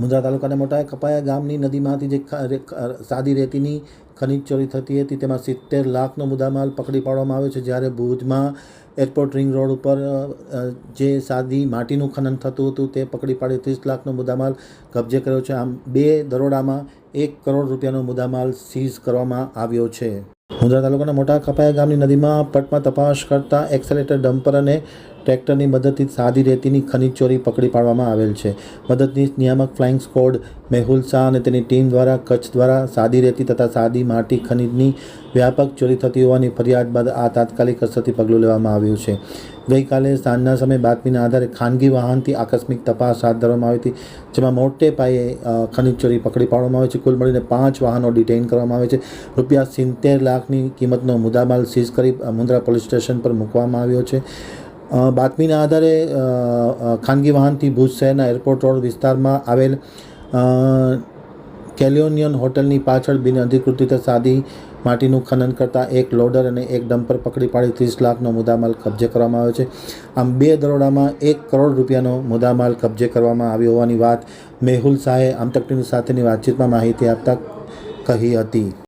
મુંદ્રા તાલુકાના મોટા કપાયા ગામની નદીમાંથી જે સાદી રેતીની ખનીજ ચોરી થતી હતી. તેમાં સિત્તેર લાખનો મુદ્દામાલ પકડી પાડવામાં આવ્યો છે. જ્યારે ભુજમાં એરપોર્ટ રિંગ રોડ ઉપર જે સાદી માટીનું ખનન થતું હતું, તે પકડી પાડી ત્રીસ લાખનો મુદ્દામાલ કબજે કર્યો છે. આમ બે દરોડામાં એક કરોડ રૂપિયાનો મુદ્દામાલ સીઝ કરવામાં આવ્યો છે. મુંદ્રા તાલુકાના મોટા કપાયા ગામની નદીમાં પટમાં તપાસ કરતા એક્સેલેટર ડમ્પર અને ટ્રેક્ટરની મદદથી સાદી રેતીની ખનીજ ચોરી પકડી પાડવામાં આવેલ છે. મદદનીશ નિયામક ફ્લાઇંગ સ્કોડ મેહુલ શાહ અને તેની ટીમ દ્વારા કચ્છ દ્વારા સાદી રેતી તથા સાદી માટી ખનીજની વ્યાપક ચોરી થતી હોવાની ફરિયાદ બાદ આ તાત્કાલિક અસરથી પગલું લેવામાં આવ્યું છે. ગઈકાલે સાંજના સમયે બાતમીના આધારે ખાનગી વાહનથી આકસ્મિક તપાસ હાથ ધરવામાં આવી હતી, જેમાં મોટે પાયે ખનીજ ચોરી પકડી પાડવામાં આવે છે. કુલ મળીને પાંચ વાહનો ડિટેઇન કરવામાં આવે છે. રૂપિયા સિત્તેર લાખની કિંમતનો મુદ્દામાલ સીઝ કરી મુન્દ્રા પોલીસ સ્ટેશન પર મૂકવામાં આવ્યો છે. બાતમીના આધારે ખાનગી વાહનથી ભુજ શહેરના એરપોર્ટ રોડ વિસ્તારમાં આવેલ કેલિયોનિયન હોટલની પાછળ બિન અધિકૃત રીતે સાદી માટીનું ખનન કરતાં એક લોડર અને એક ડમ્પર પકડી પાડી ત્રીસ લાખનો મુદ્દામાલ કબજે કરવામાં આવ્યો છે. આમ બે દરોડામાં એક કરોડ રૂપિયાનો મુદ્દામાલ કબજે કરવામાં આવ્યો હોવાની વાત મેહુલ શાહે આમતકટીની સાથેની વાતચીતમાં માહિતી આપતા કહી હતી.